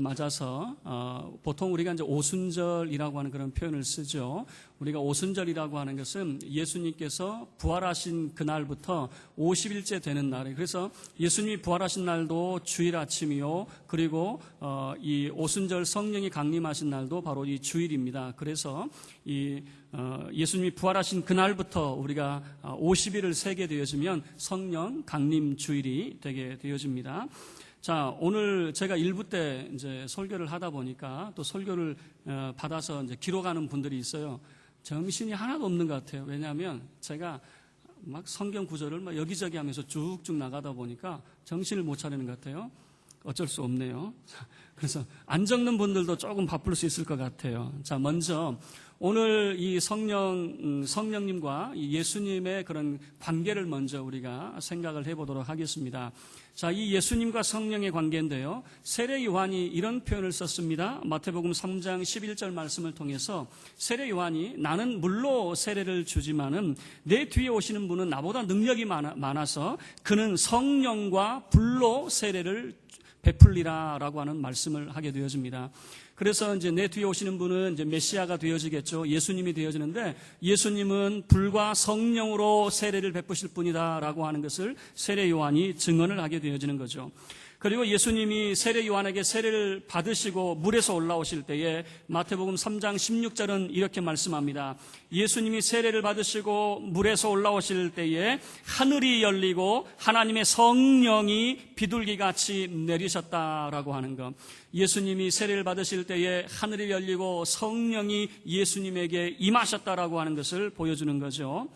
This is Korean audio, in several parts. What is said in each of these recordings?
맞아서 어, 보통 우리가 이제 오순절이라고 하는 그런 표현을 쓰죠. 우리가 오순절이라고 하는 것은 예수님께서 부활하신 그날부터 50일째 되는 날에 그래서 예수님이 부활하신 날도 주일 아침이요. 그리고 어, 이 오순절 성령이 강림하신 날도 바로 이 주일입니다. 그래서 이 어, 예수님이 부활하신 그날부터 우리가 50일을 세게 되어지면 성령 강림 주일이 되게 되어집니다. 자, 오늘 제가 일부 때 이제 설교를 하다 보니까 또 설교를 어, 받아서 이제 기록하는 분들이 있어요. 정신이 하나도 없는 것 같아요. 왜냐하면 제가 막 성경 구절을 막 여기저기 하면서 쭉쭉 나가다 보니까 정신을 못 차리는 것 같아요. 어쩔 수 없네요. 그래서 안 적는 분들도 조금 바쁠 수 있을 것 같아요. 자, 먼저 오늘 이 성령, 음, 성령님과 이 예수님의 그런 관계를 먼저 우리가 생각을 해보도록 하겠습니다. 자, 이 예수님과 성령의 관계인데요. 세례 요한이 이런 표현을 썼습니다. 마태복음 3장 11절 말씀을 통해서 세례 요한이 나는 물로 세례를 주지만은 내 뒤에 오시는 분은 나보다 능력이 많아, 많아서 그는 성령과 불로 세례를 베풀리라라고 하는 말씀을 하게 되어집니다. 그래서 이제 내 뒤에 오시는 분은 이제 메시아가 되어지겠죠. 예수님이 되어지는데 예수님은 불과 성령으로 세례를 베푸실 분이다라고 하는 것을 세례 요한이 증언을 하게 되어지는 거죠. 그리고 예수님이 세례 요한에게 세례를 받으시고 물에서 올라오실 때에 마태복음 3장 16절은 이렇게 말씀합니다. 예수님이 세례를 받으시고 물에서 올라오실 때에 하늘이 열리고 하나님의 성령이 비둘기 같이 내리셨다라고 하는 것. 예수님이 세례를 받으실 때에 하늘이 열리고 성령이 예수님에게 임하셨다라고 하는 것을 보여주는 거죠.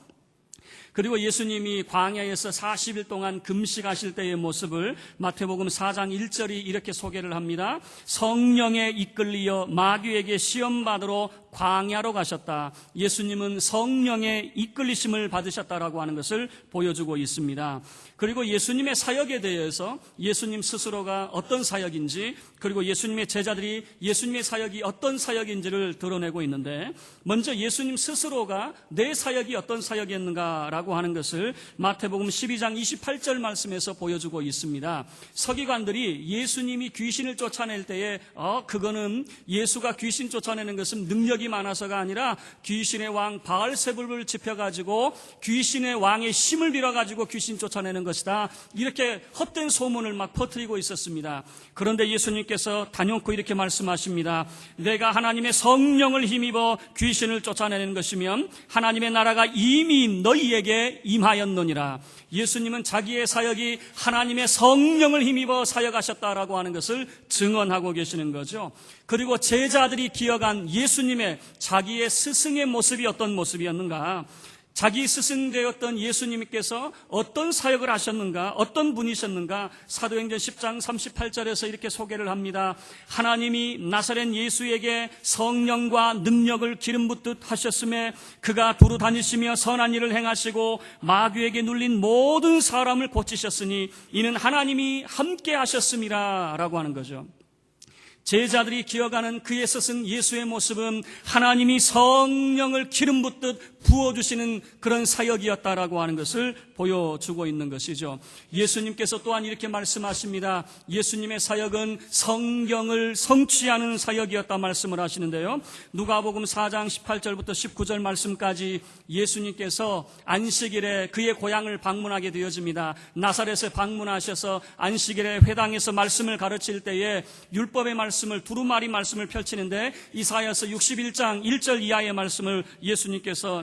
그리고 예수님이 광야에서 40일 동안 금식하실 때의 모습을 마태복음 4장 1절이 이렇게 소개를 합니다. 성령에 이끌리어 마귀에게 시험 받으러 광야로 가셨다. 예수님은 성령의 이끌리심을 받으셨다라고 하는 것을 보여주고 있습니다. 그리고 예수님의 사역에 대해서 예수님 스스로가 어떤 사역인지 그리고 예수님의 제자들이 예수님의 사역이 어떤 사역인지를 드러내고 있는데 먼저 예수님 스스로가 내 사역이 어떤 사역이었는가라고 하는 것을 마태복음 12장 28절 말씀에서 보여주고 있습니다. 서기관들이 예수님이 귀신을 쫓아낼 때에 어 그거는 예수가 귀신 쫓아내는 것은 능력이 많아서가 아니라 귀신의 왕 바알세불을 짚어가지고 귀신의 왕의 힘을 빌어 가지고 귀신 쫓아내는 것이다. 이렇게 헛된 소문을 막 퍼뜨리고 있었습니다. 그런데 예수님께서 단연코 이렇게 말씀하십니다. 내가 하나님의 성령을 힘입어 귀신을 쫓아내는 것이면 하나님의 나라가 이미 너희에게 임하였느니라. 예수님은 자기의 사역이 하나님의 성령을 힘입어 사역하셨다라고 하는 것을 증언하고 계시는 거죠. 그리고 제자들이 기억한 예수님의 자기의 스승의 모습이 어떤 모습이었는가? 자기 스승 되었던 예수님께서 어떤 사역을 하셨는가, 어떤 분이셨는가, 사도행전 10장 38절에서 이렇게 소개를 합니다. 하나님이 나사렛 예수에게 성령과 능력을 기름 붓듯 하셨음에 그가 두루 다니시며 선한 일을 행하시고 마귀에게 눌린 모든 사람을 고치셨으니 이는 하나님이 함께 하셨음이라 라고 하는 거죠. 제자들이 기억하는 그의 스승 예수의 모습은 하나님이 성령을 기름 붓듯 부어주시는 그런 사역이었다라고 하는 것을 보여주고 있는 것이죠. 예수님께서 또한 이렇게 말씀하십니다. 예수님의 사역은 성경을 성취하는 사역이었다 말씀을 하시는데요. 누가복음 4장 18절부터 19절 말씀까지 예수님께서 안식일에 그의 고향을 방문하게 되어집니다. 나사렛에 방문하셔서 안식일에 회당에서 말씀을 가르칠 때에 율법의 말씀을 두루마리 말씀을 펼치는데 이사야서 61장 1절 이하의 말씀을 예수님께서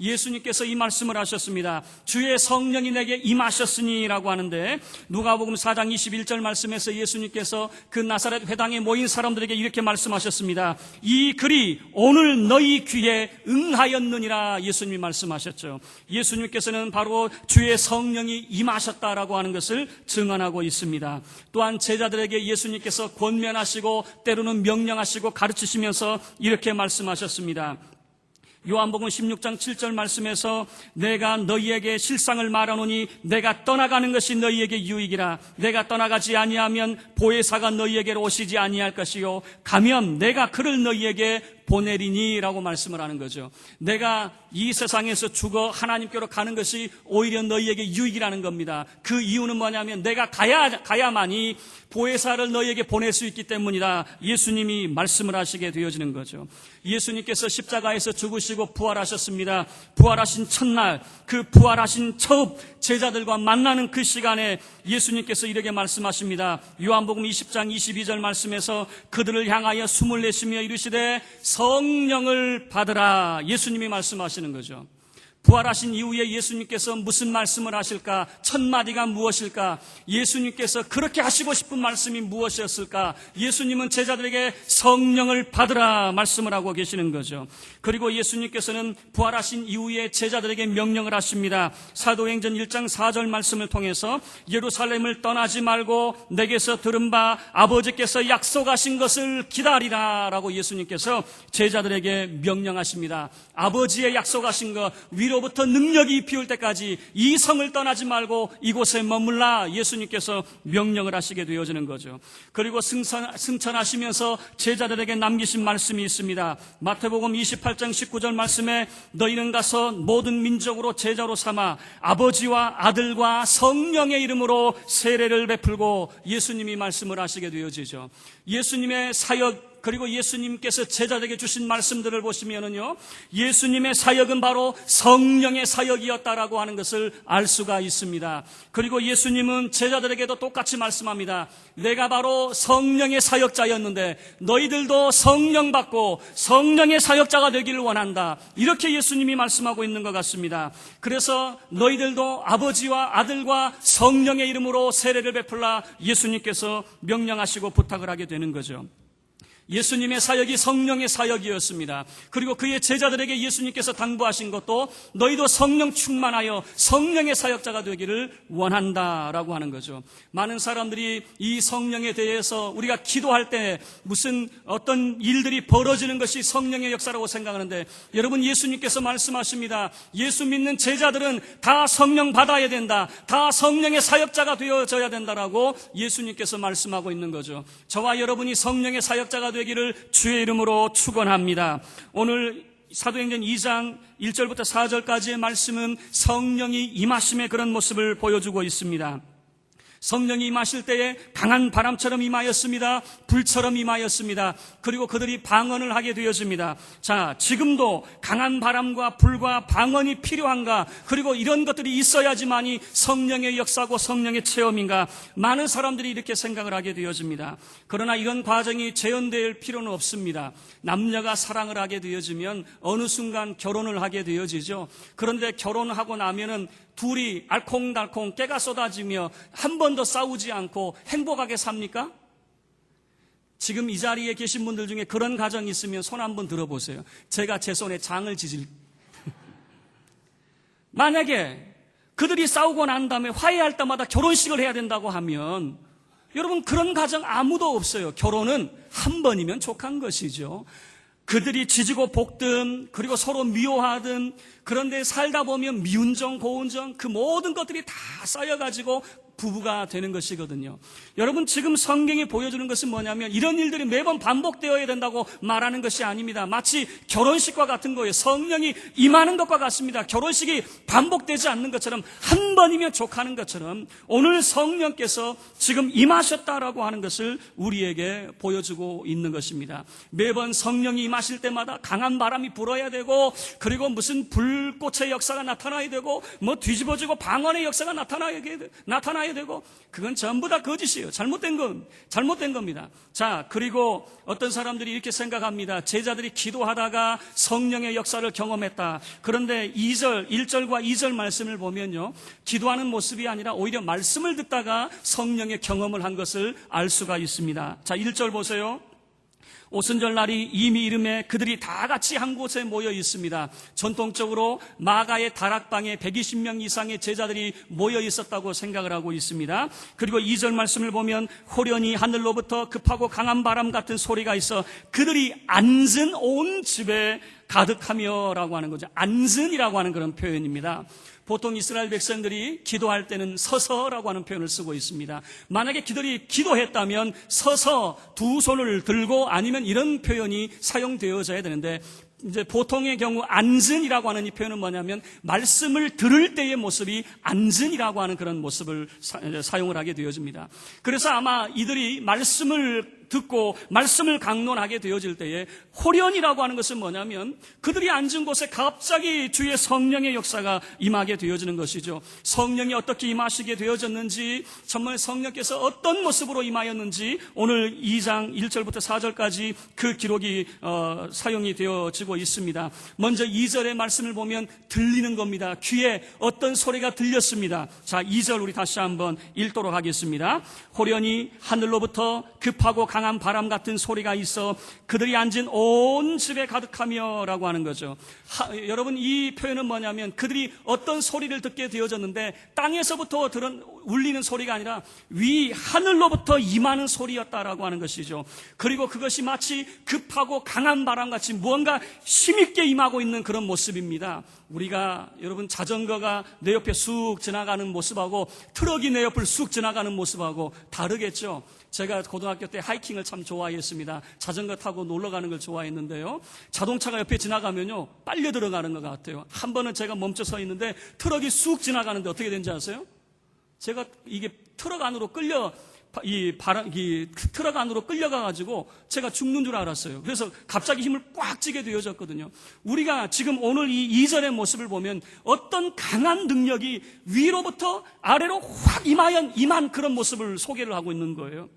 예수님께서 이 말씀을 하셨습니다. 주의 성령이 내게 임하셨으니라고 하는데 누가복음 4장 21절 말씀에서 예수님께서 그 나사렛 회당에 모인 사람들에게 이렇게 말씀하셨습니다. 이 글이 오늘 너희 귀에 응하였느니라 예수님이 말씀하셨죠. 예수님께서는 바로 주의 성령이 임하셨다라고 하는 것을 증언하고 있습니다. 또한 제자들에게 예수님께서 권면하시고 때로는 명령하시고 가르치시면서 이렇게 말씀하셨습니다. 요한복음 16장 7절 말씀에서 내가 너희에게 실상을 말하노니 내가 떠나가는 것이 너희에게 유익이라. 내가 떠나가지 아니하면 보혜사가 너희에게로 오시지 아니할 것이요. 가면 내가 그를 너희에게 보내리니 라고 말씀을 하는 거죠. 내가 이 세상에서 죽어 하나님께로 가는 것이 오히려 너희에게 유익이라는 겁니다. 그 이유는 뭐냐면 내가 가야 가야만이 보혜사를 너희에게 보낼 수 있기 때문이다. 예수님이 말씀을 하시게 되어지는 거죠. 예수님께서 십자가에서 죽으시고 부활하셨습니다. 부활하신 첫날 그 부활하신 처음 제자들과 만나는 그 시간에 예수님께서 이렇게 말씀하십니다. 요한복음 20장 22절 말씀에서 그들을 향하여 숨을 내쉬며 이르시되 성령을 받으라. 예수님이 말씀하시는 거죠. 부활하신 이후에 예수님께서 무슨 말씀을 하실까? 첫 마디가 무엇일까? 예수님께서 그렇게 하시고 싶은 말씀이 무엇이었을까? 예수님은 제자들에게 성령을 받으라 말씀을 하고 계시는 거죠. 그리고 예수님께서는 부활하신 이후에 제자들에게 명령을 하십니다. 사도행전 1장 4절 말씀을 통해서 예루살렘을 떠나지 말고 내게서 들은 바 아버지께서 약속하신 것을 기다리라 라고 예수님께서 제자들에게 명령하십니다. 아버지의 약속하신 것 위 로부터 능력이 비올 때까지 이 성을 떠나지 말고 이곳에 머물라 예수님께서 명령을 하시게 되어지는 거죠. 그리고 승천, 승천하시면서 제자들에게 남기신 말씀이 있습니다. 마태복음 28장 19절 말씀에 너희는 가서 모든 민족으로 제자로 삼아 아버지와 아들과 성령의 이름으로 세례를 베풀고 예수님이 말씀을 하시게 되어지죠. 예수님의 사역 그리고 예수님께서 제자들에게 주신 말씀들을 보시면은요, 예수님의 사역은 바로 성령의 사역이었다라고 하는 것을 알 수가 있습니다. 그리고 예수님은 제자들에게도 똑같이 말씀합니다. 내가 바로 성령의 사역자였는데 너희들도 성령 받고 성령의 사역자가 되기를 원한다. 이렇게 예수님이 말씀하고 있는 것 같습니다. 그래서 너희들도 아버지와 아들과 성령의 이름으로 세례를 베풀라 예수님께서 명령하시고 부탁을 하게 되는 거죠. 예수님의 사역이 성령의 사역이었습니다. 그리고 그의 제자들에게 예수님께서 당부하신 것도 너희도 성령 충만하여 성령의 사역자가 되기를 원한다라고 하는 거죠. 많은 사람들이 이 성령에 대해서 우리가 기도할 때 무슨 어떤 일들이 벌어지는 것이 성령의 역사라고 생각하는데 여러분 예수님께서 말씀하십니다. 예수 믿는 제자들은 다 성령 받아야 된다. 다 성령의 사역자가 되어져야 된다라고 예수님께서 말씀하고 있는 거죠. 저와 여러분이 성령의 사역자가 되 기를 주의 이름으로 축원합니다. 오늘 사도행전 2장 1절부터 4절까지의 말씀은 성령이 임하심의 그런 모습을 보여주고 있습니다. 성령이 임하실 때에 강한 바람처럼 임하였습니다. 불처럼 임하였습니다. 그리고 그들이 방언을 하게 되어집니다. 자, 지금도 강한 바람과 불과 방언이 필요한가? 그리고 이런 것들이 있어야지만이 성령의 역사고 성령의 체험인가? 많은 사람들이 이렇게 생각을 하게 되어집니다. 그러나 이런 과정이 재현될 필요는 없습니다. 남녀가 사랑을 하게 되어지면 어느 순간 결혼을 하게 되어지죠. 그런데 결혼하고 나면은 둘이 알콩달콩 깨가 쏟아지며 한 번도 싸우지 않고 행복하게 삽니까? 지금 이 자리에 계신 분들 중에 그런 가정이 있으면 손 한번 들어보세요. 제가 제 손에 장을 지질. 만약에 그들이 싸우고 난 다음에 화해할 때마다 결혼식을 해야 된다고 하면 여러분 그런 가정 아무도 없어요. 결혼은 한 번이면 족한 것이죠. 그들이 지지고 볶든 그리고 서로 미워하든 그런데 살다 보면 미운정 고운정 그 모든 것들이 다 쌓여가지고 부부가 되는 것이거든요. 여러분 지금 성경이 보여주는 것은 뭐냐면 이런 일들이 매번 반복되어야 된다고 말하는 것이 아닙니다. 마치 결혼식과 같은 거예요. 성령이 임하는 것과 같습니다. 결혼식이 반복되지 않는 것처럼 한 번이면 족하는 것처럼 오늘 성령께서 지금 임하셨다라고 하는 것을 우리에게 보여주고 있는 것입니다. 매번 성령이 임하실 때마다 강한 바람이 불어야 되고 그리고 무슨 불꽃의 역사가 나타나야 되고 뭐 뒤집어지고 방언의 역사가 나타나야, 나타나야 되고 그건 전부 다 거짓이에요. 잘못된 건 잘못된 겁니다. 자, 그리고 어떤 사람들이 이렇게 생각합니다. 제자들이 기도하다가 성령의 역사를 경험했다. 그런데 2절, 1절과 2절 말씀을 보면요. 기도하는 모습이 아니라 오히려 말씀을 듣다가 성령의 경험을 한 것을 알 수가 있습니다. 자, 1절 보세요. 오순절 날이 이미 이름에 그들이 다 같이 한 곳에 모여 있습니다. 전통적으로 마가의 다락방에 120명 이상의 제자들이 모여 있었다고 생각을 하고 있습니다. 그리고 2절 말씀을 보면 호련히 하늘로부터 급하고 강한 바람 같은 소리가 있어 그들이 앉은 온 집에 가득하며라고 하는 거죠. 앉은이라고 하는 그런 표현입니다. 보통 이스라엘 백성들이 기도할 때는 서서라고 하는 표현을 쓰고 있습니다. 만약에 그들이 기도했다면 서서 두 손을 들고 아니면 이런 표현이 사용되어져야 되는데 이제 보통의 경우 앉은이라고 하는 이 표현은 뭐냐면 말씀을 들을 때의 모습이 앉은이라고 하는 그런 모습을 사, 용을 하게 되어집니다. 그래서 아마 이들이 말씀을 듣고 말씀을 강론하게 되어질 때에 호련이라고 하는 것은 뭐냐면 그들이 앉은 곳에 갑자기 주의 성령의 역사가 임하게 되어지는 것이죠. 성령이 어떻게 임하시게 되어졌는지 정말 성령께서 어떤 모습으로 임하였는지 오늘 2장 1절부터 4절까지 그 기록이 어, 사용이 되어지고 있습니다. 먼저 2절의 말씀을 보면 들리는 겁니다. 귀에 어떤 소리가 들렸습니다. 자, 2절 우리 다시 한번 읽도록 하겠습니다. 호련히 하늘로부터 급하고 강한 바람 같은 소리가 있어 그들이 앉은 온 집에 가득하며 라고 하는 거죠. 하, 여러분 이 표현은 뭐냐면 그들이 어떤 소리를 듣게 되어졌는데 땅에서부터 들은 울리는 소리가 아니라 위 하늘로부터 임하는 소리였다라고 하는 것이죠. 그리고 그것이 마치 급하고 강한 바람같이 무언가 힘있게 임하고 있는 그런 모습입니다. 우리가 여러분 자전거가 내 옆에 쑥 지나가는 모습하고 트럭이 내 옆을 쑥 지나가는 모습하고 다르겠죠. 제가 고등학교 때 하이킹을 참 좋아했습니다. 자전거 타고 놀러 가는 걸 좋아했는데요. 자동차가 옆에 지나가면요. 빨려 들어가는 것 같아요. 한 번은 제가 멈춰 서 있는데 트럭이 쑥 지나가는데 어떻게 된지 아세요? 제가 이게 트럭 안으로 끌려 이 바람, 이 트럭 안으로 끌려가 가지고 제가 죽는 줄 알았어요. 그래서 갑자기 힘을 꽉 쥐게 되어졌거든요. 우리가 지금 오늘 이 이절의 모습을 보면 어떤 강한 능력이 위로부터 아래로 확 임하연, 임한 그런 모습을 소개를 하고 있는 거예요.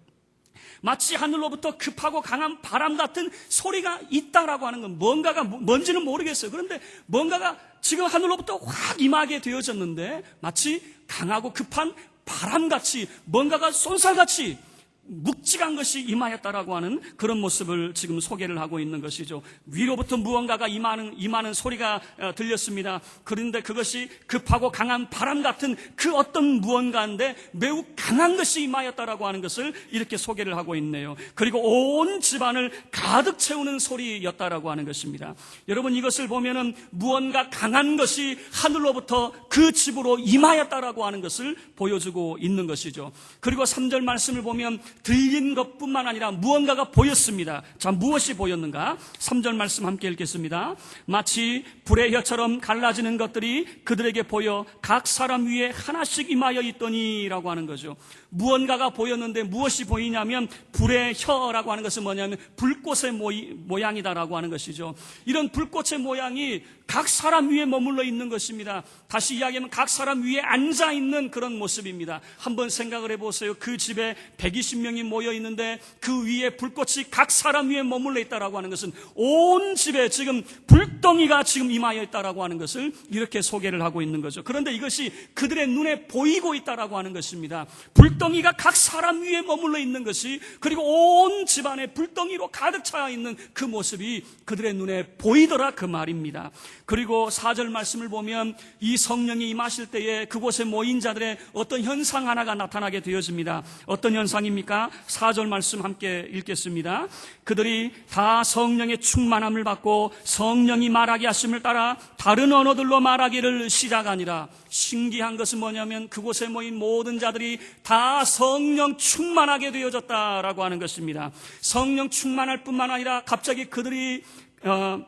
마치 하늘로부터 급하고 강한 바람 같은 소리가 있다라고 하는 건 뭔가가 뭔지는 모르겠어요. 그런데 뭔가가 지금 하늘로부터 확 임하게 되어졌는데 마치 강하고 급한 바람같이 뭔가가 쏜살같이 묵직한 것이 임하였다라고 하는 그런 모습을 지금 소개를 하고 있는 것이죠. 위로부터 무언가가 임하는, 임하는 소리가 어, 들렸습니다. 그런데 그것이 급하고 강한 바람 같은 그 어떤 무언가인데 매우 강한 것이 임하였다라고 하는 것을 이렇게 소개를 하고 있네요. 그리고 온 집안을 가득 채우는 소리였다라고 하는 것입니다. 여러분 이것을 보면은 무언가 강한 것이 하늘로부터 그 집으로 임하였다라고 하는 것을 보여주고 있는 것이죠. 그리고 3절 말씀을 보면 들린 것뿐만 아니라 무언가가 보였습니다. 자, 무엇이 보였는가? 3절 말씀 함께 읽겠습니다. 마치 불의 혀처럼 갈라지는 것들이 그들에게 보여 각 사람 위에 하나씩 임하여 있더니라고 하는 거죠. 무언가가 보였는데 무엇이 보이냐면 불의 혀라고 하는 것은 뭐냐면 불꽃의 모양이다라고 하는 것이죠. 이런 불꽃의 모양이 각 사람 위에 머물러 있는 것입니다. 다시 이야기하면 각 사람 위에 앉아 있는 그런 모습입니다. 한번 생각을 해보세요. 그 집에 120명이 모여 있는데 그 위에 불꽃이 각 사람 위에 머물러 있다라고 하는 것은 온 집에 지금 불덩이가 지금 임하여 있다라고 하는 것을 이렇게 소개를 하고 있는 거죠. 그런데 이것이 그들의 눈에 보이고 있다라고 하는 것입니다. 불덩 이가 각 사람 위에 머물러 있는 것이 그리고 온 집안에 불덩이로 가득 차 있는 그 모습이 그들의 눈에 보이더라 그 말입니다. 그리고 사절 말씀을 보면 이 성령이 임하실 때에 그곳에 모인 자들의 어떤 현상 하나가 나타나게 되어집니다. 어떤 현상입니까? 사절 말씀 함께 읽겠습니다. 그들이 다 성령의 충만함을 받고 성령이 말하게 하심을 따라 다른 언어들로 말하기를 시작하니라. 신기한 것은 뭐냐면 그곳에 모인 모든 자들이 다 성령 충만하게 되어졌다라고 하는 것입니다. 성령 충만할 뿐만 아니라 갑자기 그들이 어,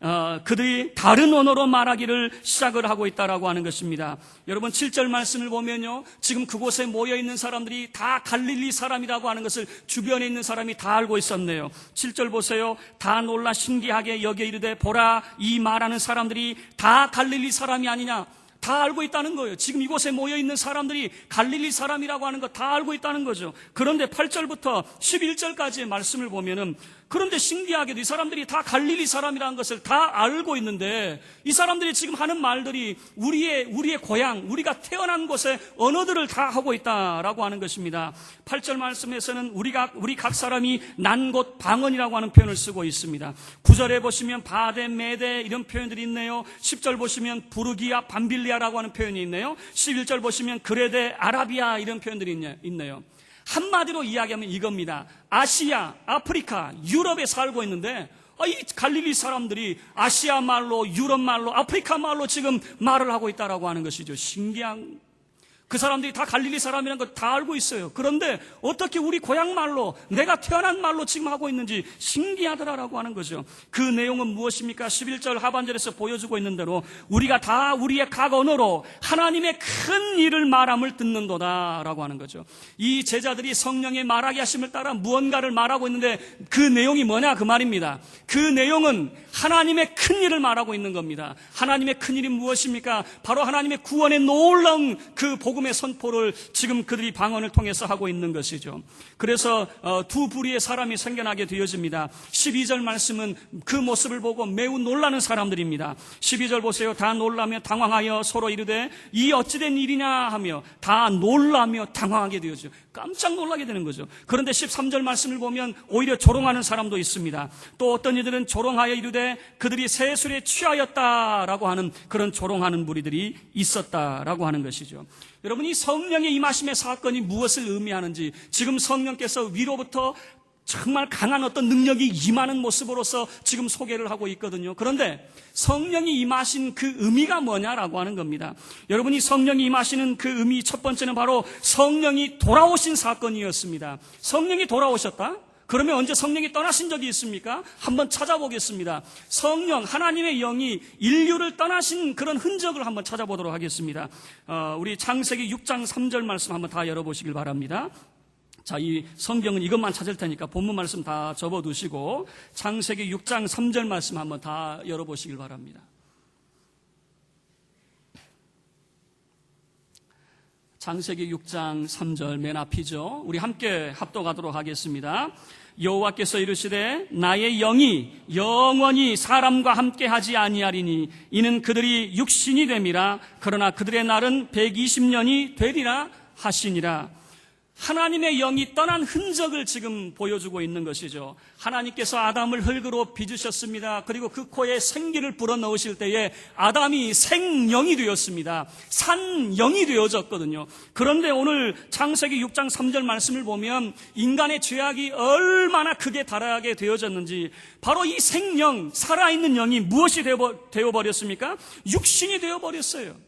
어, 그들이 다른 언어로 말하기를 시작을 하고 있다라고 하는 것입니다. 여러분 7절 말씀을 보면요. 지금 그곳에 모여 있는 사람들이 다 갈릴리 사람이라고 하는 것을 주변에 있는 사람이 다 알고 있었네요. 7절 보세요. 다 놀라 신기하게 여겨 이르되 보라 이 말하는 사람들이 다 갈릴리 사람이 아니냐. 다 알고 있다는 거예요. 지금 이곳에 모여 있는 사람들이 갈릴리 사람이라고 하는 거 다 알고 있다는 거죠. 그런데 8절부터 11절까지의 말씀을 보면은 그런데 신기하게도 이 사람들이 다 갈릴리 사람이라는 것을 다 알고 있는데 이 사람들이 지금 하는 말들이 우리의 우리의 고향, 우리가 태어난 곳의 언어들을 다 하고 있다라고 하는 것입니다. 8절 말씀에서는 우리가 우리 각 사람이 난 곳 방언이라고 하는 표현을 쓰고 있습니다. 9절에 보시면 바데 메데 이런 표현들이 있네요. 10절 보시면 부르기아 밤빌리아라고 하는 표현이 있네요. 11절 보시면 그레데 아라비아 이런 표현들이 있네- 있네요. 한마디로 이야기하면 이겁니다. 아시아, 아프리카, 유럽에 살고 있는데 아, 이 갈릴리 사람들이 아시아 말로, 유럽 말로, 아프리카 말로 지금 말을 하고 있다라고 하는 것이죠. 신기한 그 사람들이 다 갈릴리 사람이라는 걸 다 알고 있어요. 그런데 어떻게 우리 고향 말로 내가 태어난 말로 지금 하고 있는지 신기하더라라고 하는 거죠. 그 내용은 무엇입니까? 11절 하반절에서 보여주고 있는 대로 우리가 다 우리의 각 언어로 하나님의 큰 일을 말함을 듣는도다라고 하는 거죠. 이 제자들이 성령의 말하게 하심을 따라 무언가를 말하고 있는데 그 내용이 뭐냐 그 말입니다. 그 내용은 하나님의 큰 일을 말하고 있는 겁니다. 하나님의 큰 일이 무엇입니까? 바로 하나님의 구원의 놀라운 그 복음 의 선포를 지금 그들이 방언을 통해서 하고 있는 것이죠. 그래서 어, 두 부리의 사람이 생겨나게 되어집니다. 12절 말씀은 그 모습을 보고 매우 놀라는 사람들입니다. 12절 보세요. 다 놀라며 당황하여 서로 이르되 이 어찌된 일이냐 하며 다 놀라며 당황하게 되어죠. 깜짝 놀라게 되는 거죠. 그런데 13절 말씀을 보면 오히려 조롱하는 사람도 있습니다. 또 어떤 이들은 조롱하여 이르되 그들이 세술에 취하였다라고 하는 그런 조롱하는 무리들이 있었다라고 하는 것이죠. 여러분 이 성령의 임하심의 사건이 무엇을 의미하는지 지금 성령께서 위로부터 정말 강한 어떤 능력이 임하는 모습으로서 지금 소개를 하고 있거든요. 그런데 성령이 임하신 그 의미가 뭐냐라고 하는 겁니다. 여러분이 성령이 임하시는 그 의미 첫 번째는 바로 성령이 돌아오신 사건이었습니다. 성령이 돌아오셨다? 그러면 언제 성령이 떠나신 적이 있습니까? 한번 찾아보겠습니다. 성령, 하나님의 영이 인류를 떠나신 그런 흔적을 한번 찾아보도록 하겠습니다. 어, 우리 창세기 6장 3절 말씀 한번 다 열어보시길 바랍니다. 자, 이 성경은 이것만 찾을 테니까 본문 말씀 다 접어 두시고 창세기 6장 3절 말씀 한번 다 열어보시길 바랍니다. 창세기 6장 3절 맨 앞이죠. 우리 함께 합독하도록 하겠습니다. 여호와께서 이르시되 나의 영이 영원히 사람과 함께 하지 아니하리니 이는 그들이 육신이 됨이라 그러나 그들의 날은 120년이 되리라 하시니라. 하나님의 영이 떠난 흔적을 지금 보여주고 있는 것이죠. 하나님께서 아담을 흙으로 빚으셨습니다. 그리고 그 코에 생기를 불어넣으실 때에 아담이 생영이 되었습니다. 산영이 되어졌거든요. 그런데 오늘 창세기 6장 3절 말씀을 보면 인간의 죄악이 얼마나 크게 달하게 되어졌는지 바로 이 생영, 살아있는 영이 무엇이 되어버렸습니까? 육신이 되어버렸어요.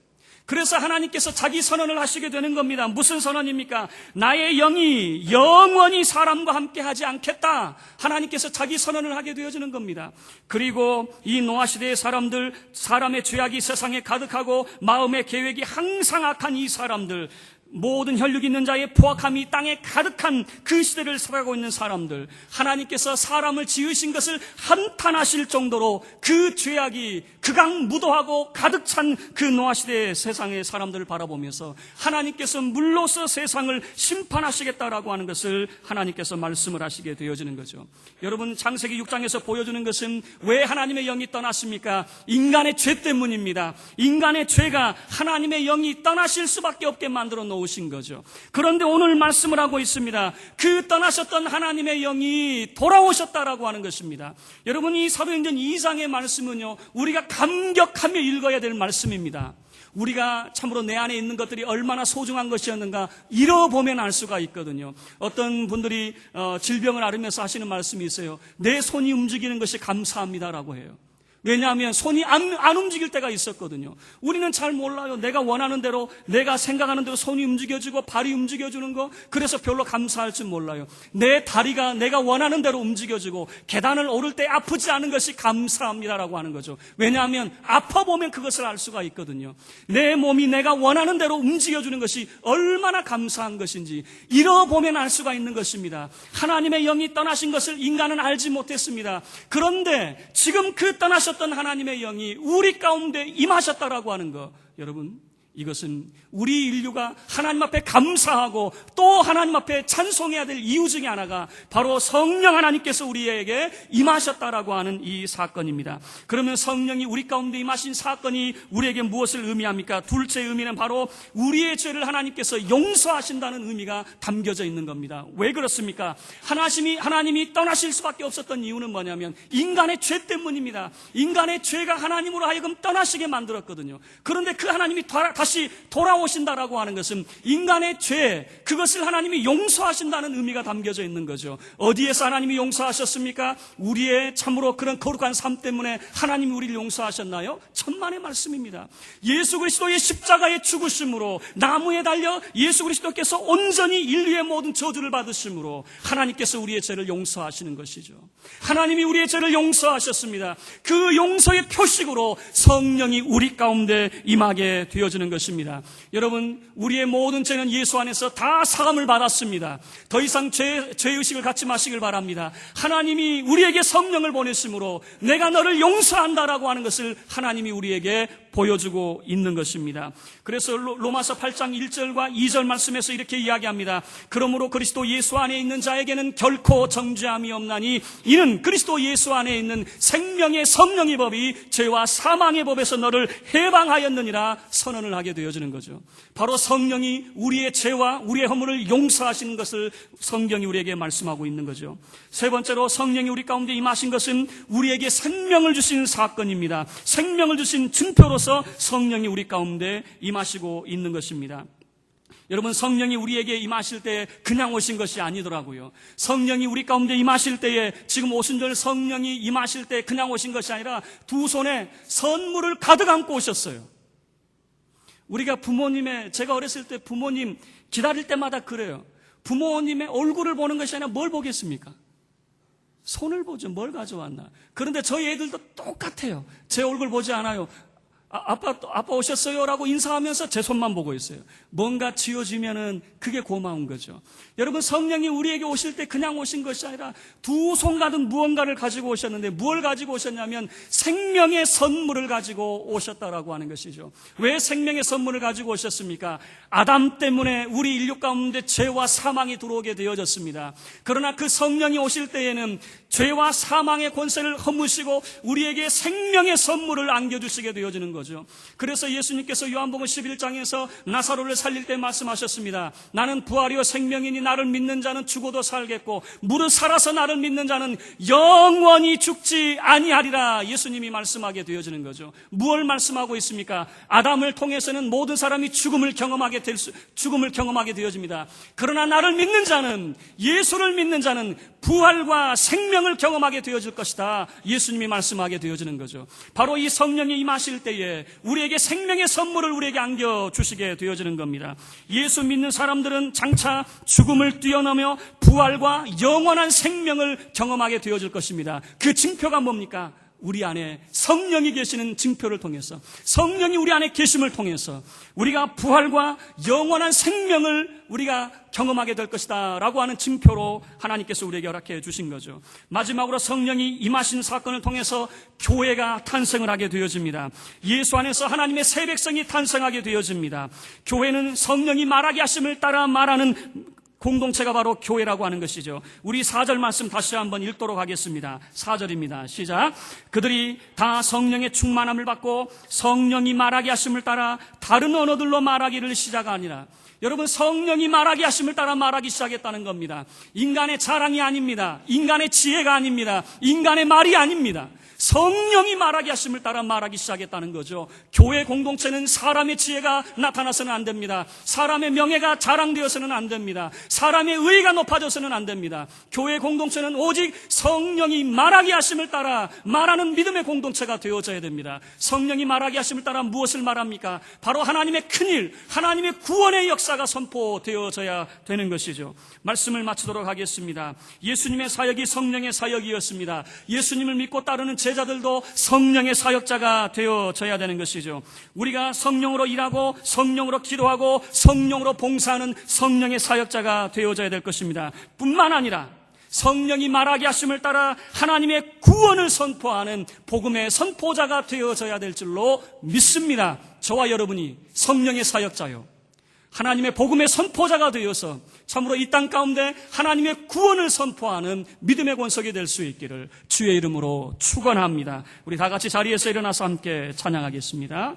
그래서 하나님께서 자기 선언을 하시게 되는 겁니다. 무슨 선언입니까? 나의 영이 영원히 사람과 함께 하지 않겠다. 하나님께서 자기 선언을 하게 되어지는 겁니다. 그리고 이 노아 시대의 사람들, 사람의 죄악이 세상에 가득하고 마음의 계획이 항상 악한 이 사람들, 모든 혈육 있는 자의 포악함이 땅에 가득한 그 시대를 살아가고 있는 사람들, 하나님께서 사람을 지으신 것을 한탄하실 정도로 그 죄악이 극악무도하고 가득 찬 그 노아 시대의 세상의 사람들을 바라보면서 하나님께서 물로서 세상을 심판하시겠다라고 하는 것을 하나님께서 말씀을 하시게 되어지는 거죠. 여러분 창세기 6장에서 보여주는 것은 왜 하나님의 영이 떠났습니까? 인간의 죄 때문입니다. 인간의 죄가 하나님의 영이 떠나실 수밖에 없게 만들어 놓 으신 거죠. 그런데 오늘 말씀을 하고 있습니다. 그 떠나셨던 하나님의 영이 돌아오셨다라고 하는 것입니다. 여러분 이 사도행전 2장의 말씀은요. 우리가 감격하며 읽어야 될 말씀입니다. 우리가 참으로 내 안에 있는 것들이 얼마나 소중한 것이었는가 잃어보면 알 수가 있거든요. 어떤 분들이 어, 질병을 앓으면서 하시는 말씀이 있어요. 내 손이 움직이는 것이 감사합니다라고 해요. 왜냐하면 손이 안, 안, 움직일 때가 있었거든요. 우리는 잘 몰라요. 내가 원하는 대로, 내가 생각하는 대로 손이 움직여지고 발이 움직여주는 거, 그래서 별로 감사할 줄 몰라요. 내 다리가 내가 원하는 대로 움직여지고, 계단을 오를 때 아프지 않은 것이 감사합니다라고 하는 거죠. 왜냐하면 아파 보면 그것을 알 수가 있거든요. 내 몸이 내가 원하는 대로 움직여주는 것이 얼마나 감사한 것인지, 잃어보면 알 수가 있는 것입니다. 하나님의 영이 떠나신 것을 인간은 알지 못했습니다. 그런데 지금 그 떠나신 임하셨던 하나님의 영이 우리 가운데 임하셨다라고 하는 거 여러분 이것은 우리 인류가 하나님 앞에 감사하고 또 하나님 앞에 찬송해야 될 이유 중에 하나가 바로 성령 하나님께서 우리에게 임하셨다라고 하는 이 사건입니다. 그러면 성령이 우리 가운데 임하신 사건이 우리에게 무엇을 의미합니까? 둘째 의미는 바로 우리의 죄를 하나님께서 용서하신다는 의미가 담겨져 있는 겁니다. 왜 그렇습니까? 하나님이 하나님이 떠나실 수밖에 없었던 이유는 뭐냐면 인간의 죄 때문입니다. 인간의 죄가 하나님으로 하여금 떠나시게 만들었거든요. 그런데 그 하나님이 다시 돌아오신다라고 하는 것은 인간의 죄, 그것을 하나님이 용서하신다는 의미가 담겨져 있는 거죠. 어디에서 하나님이 용서하셨습니까? 우리의 참으로 그런 거룩한 삶 때문에 하나님이 우리를 용서하셨나요? 천만의 말씀입니다. 예수 그리스도의 십자가의 죽으심으로 나무에 달려 예수 그리스도께서 온전히 인류의 모든 저주를 받으심으로 하나님께서 우리의 죄를 용서하시는 것이죠. 하나님이 우리의 죄를 용서하셨습니다. 그 용서의 표식으로 성령이 우리 가운데 임하게 되어지는 것입니다. 여러분, 우리의 모든 죄는 예수 안에서 다 사함을 받았습니다. 더 이상 죄, 죄의식을 갖지 마시길 바랍니다. 하나님이 우리에게 성령을 보냈으므로 내가 너를 용서한다라고 하는 것을 하나님이 우리에게 보여주고 있는 것입니다. 그래서 로마서 8장 1절과 2절 말씀에서 이렇게 이야기합니다. 그러므로 그리스도 예수 안에 있는 자에게는 결코 정죄함이 없나니 이는 그리스도 예수 안에 있는 생명의 성령의 법이 죄와 사망의 법에서 너를 해방하였느니라 선언을 하게 되어지는 거죠. 바로 성령이 우리의 죄와 우리의 허물을 용서하시는 것을 성경이 우리에게 말씀하고 있는 거죠. 세 번째로 성령이 우리 가운데 임하신 것은 우리에게 생명을 주신 사건입니다. 생명을 주신 증표로서 성령이 우리 가운데 임하시고 있는 것입니다. 여러분 성령이 우리에게 임하실 때 그냥 오신 것이 아니더라고요. 성령이 우리 가운데 임하실 때에 지금 오순절 성령이 임하실 때 그냥 오신 것이 아니라 두 손에 선물을 가득 안고 오셨어요. 우리가 부모님의 제가 어렸을 때 부모님 기다릴 때마다 그래요. 부모님의 얼굴을 보는 것이 아니라 뭘 보겠습니까? 손을 보죠. 뭘 가져왔나. 그런데 저희 애들도 똑같아요. 제 얼굴 보지 않아요. 아, 빠 아빠 오셨어요? 라고 인사하면서 제 손만 보고 있어요. 뭔가 지어지면은 그게 고마운 거죠. 여러분, 성령이 우리에게 오실 때 그냥 오신 것이 아니라 두 손 가득 무언가를 가지고 오셨는데 무엇을 가지고 오셨냐면 생명의 선물을 가지고 오셨다라고 하는 것이죠. 왜 생명의 선물을 가지고 오셨습니까? 아담 때문에 우리 인류 가운데 죄와 사망이 들어오게 되어졌습니다. 그러나 그 성령이 오실 때에는 죄와 사망의 권세를 허무시고 우리에게 생명의 선물을 안겨주시게 되어지는 거 죠. 그래서 예수님께서 요한복음 11장에서 나사로를 살릴 때 말씀하셨습니다. 나는 부활이요 생명이니 나를 믿는 자는 죽어도 살겠고 무릇 살아서 나를 믿는 자는 영원히 죽지 아니하리라 예수님이 말씀하게 되어지는 거죠. 무엇을 말씀하고 있습니까? 아담을 통해서는 모든 사람이 죽음을 경험하게 될 수, 죽음을 경험하게 되어집니다. 그러나 나를 믿는 자는 예수를 믿는 자는 부활과 생명을 경험하게 되어질 것이다. 예수님이 말씀하게 되어지는 거죠. 바로 이 성령이 임하실 때에 우리에게 생명의 선물을 우리에게 안겨 주시게 되어지는 겁니다. 예수 믿는 사람들은 장차 죽음을 뛰어넘어 부활과 영원한 생명을 경험하게 되어질 것입니다. 그 증표가 뭡니까? 우리 안에 성령이 계시는 증표를 통해서 성령이 우리 안에 계심을 통해서 우리가 부활과 영원한 생명을 우리가 경험하게 될 것이다 라고 하는 증표로 하나님께서 우리에게 허락해 주신 거죠. 마지막으로 성령이 임하신 사건을 통해서 교회가 탄생을 하게 되어집니다. 예수 안에서 하나님의 새 백성이 탄생하게 되어집니다. 교회는 성령이 말하게 하심을 따라 말하는 공동체가 바로 교회라고 하는 것이죠. 우리 4절 말씀 다시 한번 읽도록 하겠습니다. 4절입니다. 시작. 그들이 다 성령의 충만함을 받고 성령이 말하게 하심을 따라 다른 언어들로 말하기를 시작하니라. 여러분 성령이 말하게 하심을 따라 말하기 시작했다는 겁니다. 인간의 자랑이 아닙니다. 인간의 지혜가 아닙니다. 인간의 말이 아닙니다. 성령이 말하게 하심을 따라 말하기 시작했다는 거죠. 교회 공동체는 사람의 지혜가 나타나서는 안 됩니다. 사람의 명예가 자랑되어서는 안 됩니다. 사람의 의가 높아져서는 안 됩니다. 교회 공동체는 오직 성령이 말하게 하심을 따라 말하는 믿음의 공동체가 되어져야 됩니다. 성령이 말하게 하심을 따라 무엇을 말합니까? 바로 하나님의 큰일, 하나님의 구원의 역사가 선포되어져야 되는 것이죠. 말씀을 마치도록 하겠습니다. 예수님의 사역이 성령의 사역이었습니다. 예수님을 믿고 따르는 제 제자들도 성령의 사역자가 되어져야 되는 것이죠. 우리가 성령으로 일하고 성령으로 기도하고 성령으로 봉사하는 성령의 사역자가 되어져야 될 것입니다. 뿐만 아니라 성령이 말하게 하심을 따라 하나님의 구원을 선포하는 복음의 선포자가 되어져야 될 줄로 믿습니다. 저와 여러분이 성령의 사역자요. 하나님의 복음의 선포자가 되어서 참으로 이 땅 가운데 하나님의 구원을 선포하는 믿음의 권석이 될 수 있기를 주의 이름으로 축원합니다. 우리 다 같이 자리에서 일어나서 함께 찬양하겠습니다.